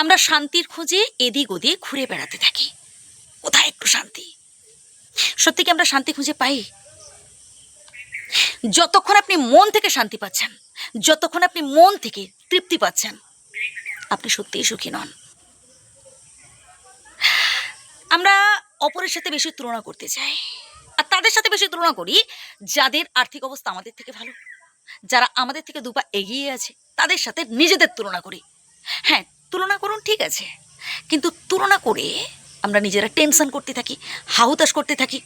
আমরা শান্তির খোঁজে এদিক ওদিক ঘুরে বেড়াতে থাকি। কোথায় একটু শান্তি? সত্যি কি আমরা শান্তি খুঁজে পাই? যতক্ষণ আপনি মন থেকে শান্তি পাচ্ছেন, যতক্ষণ আপনি মন থেকে তৃপ্তি পাচ্ছেন, আপনি সত্যিই সুখী নন। আমরা অপরের সাথে বেশি তুলনা করতে চাই। আর তাদের সাথে বেশি তুলনা করি যাদের আর্থিক অবস্থা আমাদের থেকে ভালো। যারা আমাদের থেকে দুপা এগিয়ে আছে, তাদের সাথে নিজেদের তুলনা করি। হ্যাঁ তুলনা করুন, ঠিক আছে? কিন্তু তুলনা করে আমরা নিজেরা টেনশন করতে থাকি, হাহুতাশ করতে থাকি।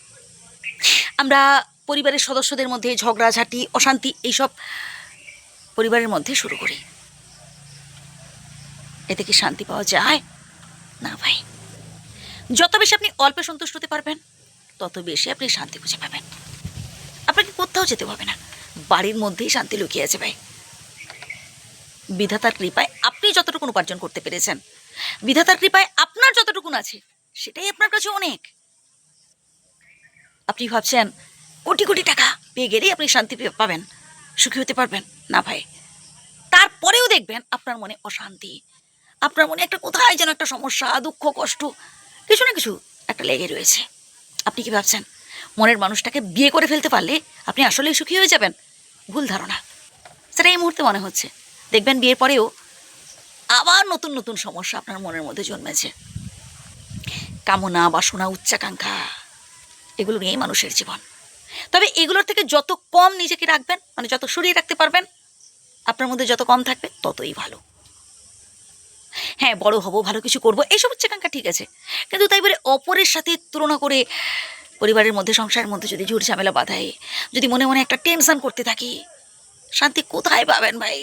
আমরা পরিবারের সদস্যদের মধ্যে ঝগড়াঝাটি অশান্তি এইসব পরিবারের মধ্যে শুরু করি। এতে কি শান্তি পাওয়া যায়? না ভাই। যত বেশি আপনি অল্পে সন্তুষ্ট হতে পারবেন, তত বেশি আপনি শান্তি খুঁজে পাবেন। আপনাকে কোথাও যেতে হবে না। বাড়ির মধ্যেই শান্তি লুকিয়ে আছে ভাই। বিধাতার কৃপায় আপনি যতটুকু উপার্জন করতে পেরেছেন। বিধাতার কৃপায় আপনার যতটুকুন আছে, সেটাই আপনার কাছে অনেক। আপনি ভাবছেন, কোটি কোটি টাকা পেয়ে গেলেই আপনি শান্তি পাবেন, সুখী হতে পারবেন। না ভাই, তারপরেও দেখবেন আপনার মনে অশান্তি। আপনার মনে একটা কোথায় যেন একটা সমস্যা, দুঃখ, কষ্ট, কিছু না কিছু একটা লেগে রয়েছে। আপনি কি ভাবছেন, মনের মানুষটাকে বিয়ে করে ফেলতে পারলে আপনি আসলেই সুখী হয়ে যাবেন? ভুল ধারণা। সেটা এই মুহূর্তে মনে হচ্ছে দেখবেন বিয়ের পরেও আবার নতুন নতুন সমস্যা আপনার মনের মধ্যে জন্মেছে। কামনা, বাসনা, উচ্চাকাঙ্ক্ষা, এগুলো নিয়েই মানুষের জীবন। তবে এগুলোর থেকে যত কম নিজেকে রাখবেন মানে যত সরিয়ে রাখতে পারবেন, আপনার মধ্যে যত কম থাকবে, ততই ভালো। হ্যাঁ বড় হব, ভালো কিছু করব এইসব উচ্চাকাঙ্ক্ষা ঠিক আছে। কিন্তু তাই বলে অপরের সাথে তুলনা করে পরিবারের মধ্যে, সংসারের মধ্যে যদি ঝুট ঝামেলা বাঁধায়, যদি মনে মনে একটা টেনশন করতে থাকি, শান্তি কোথায় পাবেন ভাই?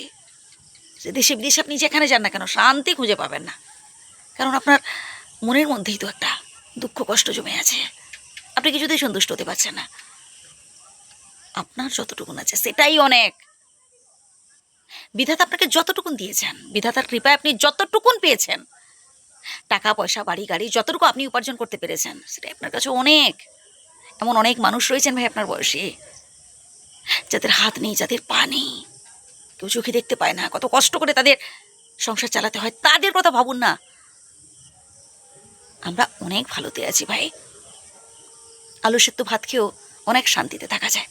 যে দেশে বিদেশে আপনি যেখানে যান না কেন, শান্তি খুঁজে পাবেন না। কারণ আপনার মনের মধ্যেই তো একটা দুঃখ, কষ্ট জমে আছে। আপনি কিছুতেই সন্তুষ্ট হতে পারছেন না। আপনার যতটুকুন আছে, সেটাই অনেক। বিধাতা আপনাকে যতটুকুন দিয়েছেন, বিধাতার কৃপায় আপনি যতটুকুন পেয়েছেন, টাকা, পয়সা, বাড়ি, গাড়ি, যতটুকু আপনি উপার্জন করতে পেরেছেন, সেটাই আপনার কাছে অনেক। এমন অনেক মানুষ রয়েছেন ভাই আপনার বয়সে, যাদের হাত নেই, যাদের পা নেই। কেউ চোখে দেখতে পায় না। কত কষ্ট করে তাদের সংসার চালাতে হয়, তাদের কথা ভাবুন না। আমরা অনেক ভালোতে আছি ভাই। আলু সেদ্ধ ভাত খেয়েও অনেক শান্তিতে থাকা যায়।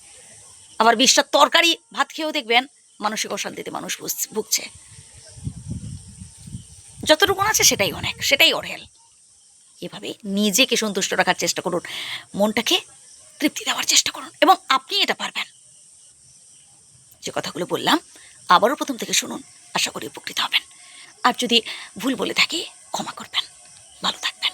আবার বিষটা তরকারি ভাত খেয়েও দেখবেন মানসিক অশান্তিতে মানুষ ভুগছে। যতটুকু আছে সেটাই অনেক, সেটাই অঢেল। এভাবে নিজেকে সন্তুষ্ট রাখার চেষ্টা করুন, মনটাকে তৃপ্তি দেওয়ার চেষ্টা করুন এবং আপনি এটা পারবেন। যে কথাগুলো বললাম আবারও প্রথম থেকে শুনুন। আশা করি উপকৃত হবেন। আর যদি ভুল বলে থাকি, ক্ষমা করবেন। ভালো থাকবেন।